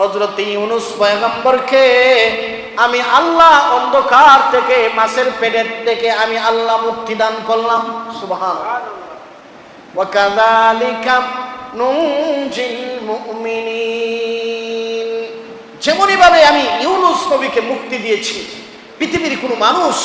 হজরত ইউনুস পয়গম্বরকে, আমি আল্লাহ অন্ধকার থেকে, মাছের পেটের থেকে আমি আল্লাহ মুক্তি দান করলাম। সুবহান ওয়াকাদালিকা নুজিল মুমিনিন। যেমনই ভাবে আমি ইউনুস নবীকে মুক্তি দিয়েছি, পৃথিবীর কোনো মানুষ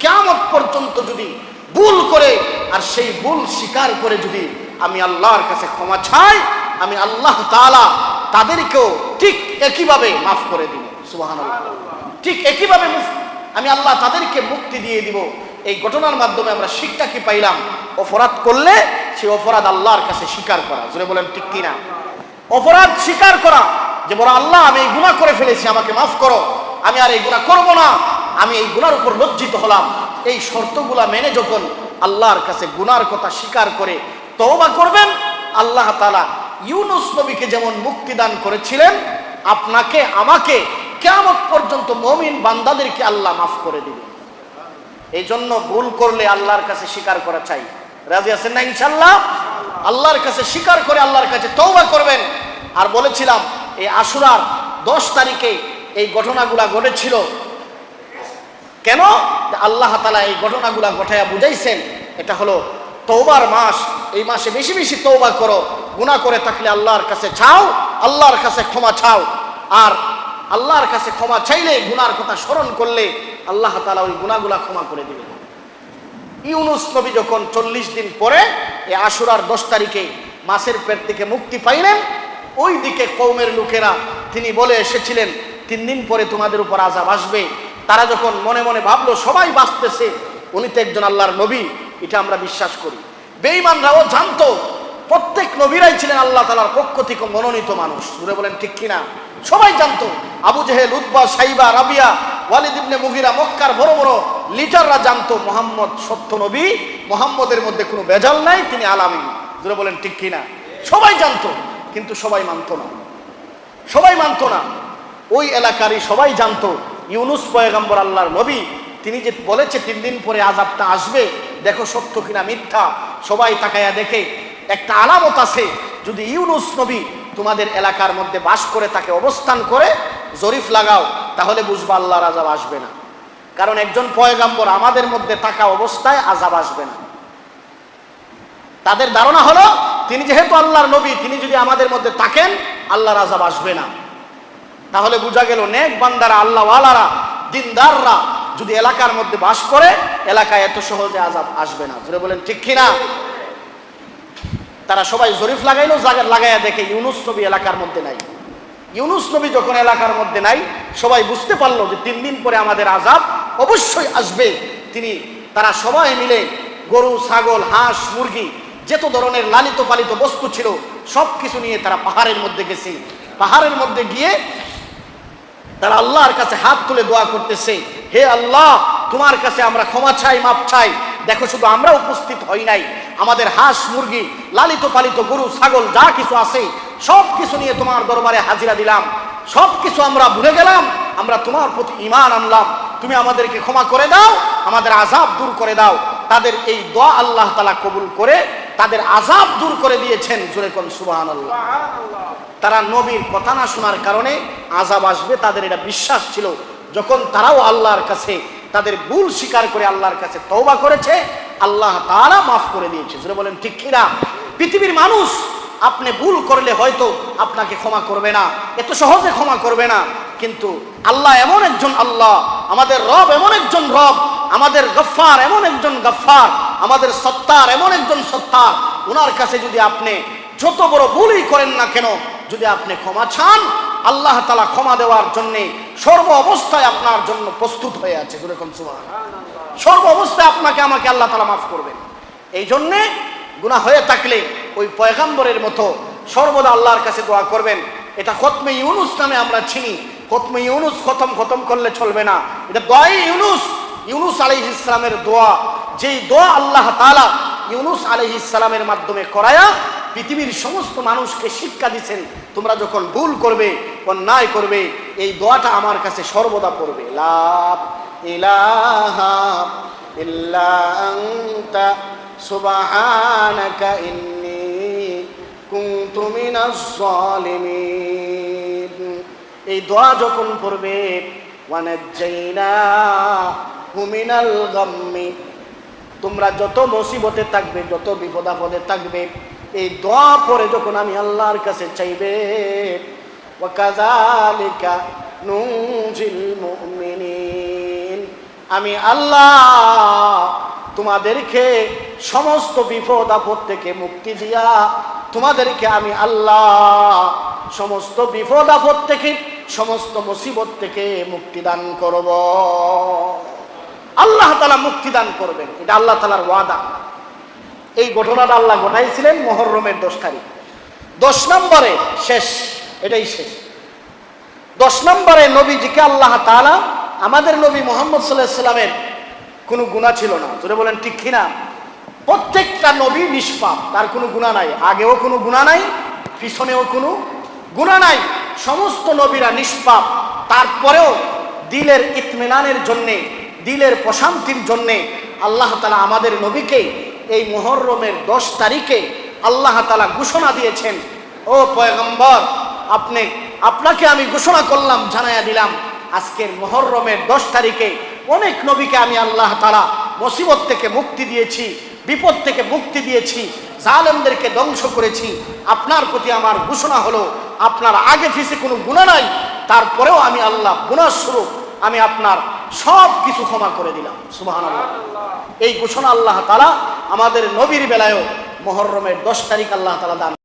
কিয়ামত পর্যন্ত যদি ভুল করে, আর সেই ভুল স্বীকার করে যদি আমি আল্লাহর কাছে ক্ষমা চাই, আমি আল্লাহ তাআলা তাদেরকেও ঠিক একইভাবে মাফ করে দিব। সুবহানাল্লাহ। ঠিক একইভাবে আমি আল্লাহ তাদেরকে মুক্তি দিয়ে দিব। এই ঘটনার মাধ্যমে আমরা শিক্ষা কি পাইলাম? অপরাধ করলে সেই অপরাধ আল্লাহর কাছে স্বীকার করা। জোরে বলেন, ঠিক কিনা? অপরাধ স্বীকার করা যে, বড় আল্লাহ, আমি এই গুনাহ করে ফেলেছি, আমাকে মাফ করো। আমি আর এই গুনাহ করব না। আমি এই গুনার উপর লজ্জিত হলাম। এই শর্তগুলা মেনে যখন আল্লাহর কাছে গুনার কথা স্বীকার করে তওবা করবেন, আল্লাহ তাআলা ইউনুস নবীকে যেমন মুক্তি দান করেছিলেন, আপনাকে, আমাকে কেমন পর্যন্ত মমিন বান্দাদেরকে আল্লাহ মাফ করে দিবে। এই জন্য ভুল করলে আল্লাহর কাছে স্বীকার করা চাই। রাজি আছেন না ইনশাল্লাহ আল্লাহর কাছে স্বীকার করে আল্লাহর কাছে তৌবা করবেন। আর বলেছিলাম, এই আশুরার দশ তারিখে এই ঘটনাগুলা ঘটেছিল। কেন? আল্লাহ তালা এই ঘটনাগুলা ঘটাইয়া বুঝাইছেন, এটা হলো তৌবার মাস। এই মাসে বেশি বেশি তৌবা করো, গুনাহ করে থাকলে আল্লাহর কাছে চাও, আল্লাহর কাছে ক্ষমা চাও। আর আল্লাহর কাছে ক্ষমা চাইলে গুনার কথা স্মরণ করলে আল্লাহ তালা ওই গুনাগুলা ক্ষমা করে দিবে ইউনুস নবী যখন চল্লিশ দিন পরে এই আশুরার দশ তারিখে মাসের পেট থেকে মুক্তি পাইলেন, ওই দিকে কৌমের লোকেরা তিনি বলে এসেছিলেন, তিন দিন পরে তোমাদের উপর আজাব আসবে। তারা যখন মনে মনে ভাবলো, সবাই বাঁচতেছে, উনি তো একজন আল্লাহর নবী, এটা আমরা বিশ্বাস করি। বেঈমানরাও জানতো প্রত্যেক নবীরাই ছিলেন আল্লাহ তালার পক্ষ থেকে মনোনীত মানুষ। দূরে বলেন ঠিক কিনা? সবাই জানতো। আবু জেহেল উদ্বা সাইবা, রাবিয়া, ওয়ালিদ ইবনে মুগিরা, মক্কার বড় বড় লিডাররা জানতো। মোহাম্মদ সত্য নবী, মোহাম্মদের মধ্যে কোনো বেজাল নাই, তিনি আলামিন দূরে বলেন ঠিক কিনা? সবাই জানতো, কিন্তু সবাই মানতো না। সবাই মানতো না। ওই এলাকারই সবাই জানতো, ইউনুস পয়গম্বর আল্লাহর নবী, তিনি যে বলেছে তিন দিন পরে আজাবটা আসবে দেখো সত্য কিনা মিথ্যা, সবাই তাকায়া দেখে। একটা আলামত আছে, যদি ইউনুস নবী তোমাদের এলাকার মধ্যে বাস করে তাকে অবস্থান করে জরিফ লাগাও, তাহলে বুঝবা আল্লাহর আজাব আসবে না। কারণ একজন পয়গাম্বর আমাদের মধ্যে থাকা অবস্থায় আজাব আসবে না। তাদের ধারণা হলো, তিনি যেহেতু আল্লাহর নবী, তিনি যদি আমাদের মধ্যে থাকেন, আল্লাহর আজাব আসবে না। তাহলে বোঝা গেল, নেক বান্দারা, আল্লাহওয়ালারা, দিনদাররা যদি এলাকার মধ্যে বাস করে, এলাকায় এত সহজে আজাব আসবে না। জুড়ে বলেন, ঠিক কিনা? তারা সবাই জরিফ লাগাইলো লাগাইয়া দেখে ইউনুস নবী এলাকার মধ্যে নাই। ইউনুস নবী যখন এলাকার মধ্যে নাই, সবাই বুঝতে পারল যে তিন দিন পরে আমাদের আজাব অবশ্যই আসবে। তিনি, তারা সবাই মিলে গরু, ছাগল, হাঁস, মুরগি, যেত ধরনের লালিত পালিত বস্তু ছিল সব কিছু নিয়ে তারা পাহাড়ের মধ্যে গেছে। পাহাড়ের মধ্যে গিয়ে তারা আল্লাহর কাছে হাত তুলে দোয়া করতেছে। হে আল্লাহ তোমার কাছে আমরা ক্ষমা চাই মাপ চাই। দেখো শুধু আমরা উপস্থিত হই নাই। আমাদের হাঁস মুরগি লালিত পালিত গরু ছাগল যা কিছু আছে সব কিছু নিয়ে তোমার দরবারে হাজিরা দিলাম। সব কিছু আমরা ভুলে গেলাম। আমরা তোমার প্রতি ইমান আনলাম। তুমি আমাদেরকে ক্ষমা করে দাও আমাদের আজাব দূর করে দাও। তাদের এই দোয়া আল্লাহ তালা কবুল করে তাদের আজাব দূর করে দিয়েছেন। জোরে কোন সুবাহ আল্লাহ তারা নবীর কথা না শোনার কারণে আজাব আসবে তাদের এটা বিশ্বাস ছিল। যখন তারাও আল্লাহর কাছে তাদের ভুল স্বীকার করে আল্লাহর কাছে তওবা করেছে, আল্লাহ তারা মাফ করে দিয়েছে। যদি বলেন, ঠিক কিনা পৃথিবীর মানুষ আপনি ভুল করলে হয়তো আপনাকে ক্ষমা করবে না, এত সহজে ক্ষমা করবে না। কিন্তু আল্লাহ এমন একজন আল্লাহ, আমাদের রব এমন একজন রব, আমাদের গফ্ফার এমন একজন গফ্ফার, আমাদের সত্তার এমন একজন সত্তার। ওনার কাছে যদি আপনি যত বড় ভুলই করেন না কেন, যদি আপনি ক্ষমা চান, আল্লাহ তালা ক্ষমা দেওয়ার জন্যে সর্ব অবস্থায় আপনার জন্য প্রস্তুত হয়ে আছে যেরকম সুমান সর্ব অবস্থায় আপনাকে, আমাকে আল্লাহ তালা মাফ করবেন। এই জন্যে গুণা হয়ে থাকলে ওই পয়গাম্বরের মতো সর্বদা আল্লাহর কাছে দোয়া করবেন। এটা খতমে ইউনুস নামে আমরা চিনি। খতমে ইউনুস খতম খতম করলে চলবে না। এটা দোয়াই ইউনুস। ইউনুস আলাইহ ইসলামের দোয়া। যেই দোয়া আল্লাহ তালা ইউনুস আলাইহ ইসলামের মাধ্যমে করায়া পৃথিবীর সমস্ত মানুষকে শিক্ষা দিচ্ছেন, তোমরা যখন ভুল করবে, অন্যায় করবে, এই দোয়াটা আমার কাছে সর্বদা পড়বে। লাভ এই দোয়া যখন পড়বে তোমরা যত মুসিবতে থাকবে, যত বিপদাপদে থাকবে এই দোয়া পরে যখন আমি আল্লাহর কাছে চাইবে আমি আল্লাহ তোমাদেরকে সমস্ত বিপদ আপদ থেকে মুক্তি দিয়া, তোমাদেরকে আমি আল্লাহ সমস্ত বিপদ আপদ থেকে, সমস্ত মুসিবত থেকে মুক্তি দান করব। আল্লাহ তালা মুক্তি দান করবেন, এটা আল্লাহ তালার ওয়াদা। এই ঘটনাটা আল্লাহ ঘটাইছিলেন মহরমের দশ তারিখ। দশ নম্বরে শেষ, এটাই শেষ। দশ নম্বরে নবীজিকে আল্লাহ তালা আমাদের নবী মোহাম্মদ সাল্লাহ সাল্লামের কোনো গুণা ছিল না। তোরে বলেন ঠিক কিনা প্রত্যেকটা নবী নিষ্পাপ, তার কোনো গুণা নাই। আগেও কোনো গুণা নাই, পিছনেও কোনো গুণা নাই। সমস্ত নবীরা নিষ্পাপ। তারপরেও দিলের ইতমিনানের জন্যে, দিলের প্রশান্তির জন্যে আল্লাহ তালা আমাদের নবীকে এই মোহরমের দশ তারিখে আল্লাহ তালা ঘোষণা দিয়েছেন, ও পয়গম্বর, আপনি, আপনাকে আমি ঘোষণা করলাম, জানাইয়া দিলাম, আজকের মোহরমের দশ তারিখে অনেক নবীকে আমি আল্লাহ তালা মুসিবত থেকে মুক্তি দিয়েছি, বিপদ থেকে মুক্তি দিয়েছি, জালেমদেরকে ধ্বংস করেছি। আপনার প্রতি আমার ঘোষণা হলো, আপনার আগে ফিসে কোনো গুণা নাই, তারপরেও আমি আল্লাহ গুণার স্বরূপ, আমি আপনার সব কিছু ক্ষমা করে দিলাম। সুবাহান এই ঘোষণা আল্লাহ তালা আমাদের নবীর বেলায়ও মহরমের দশ তারিখ আল্লাহ তালা দান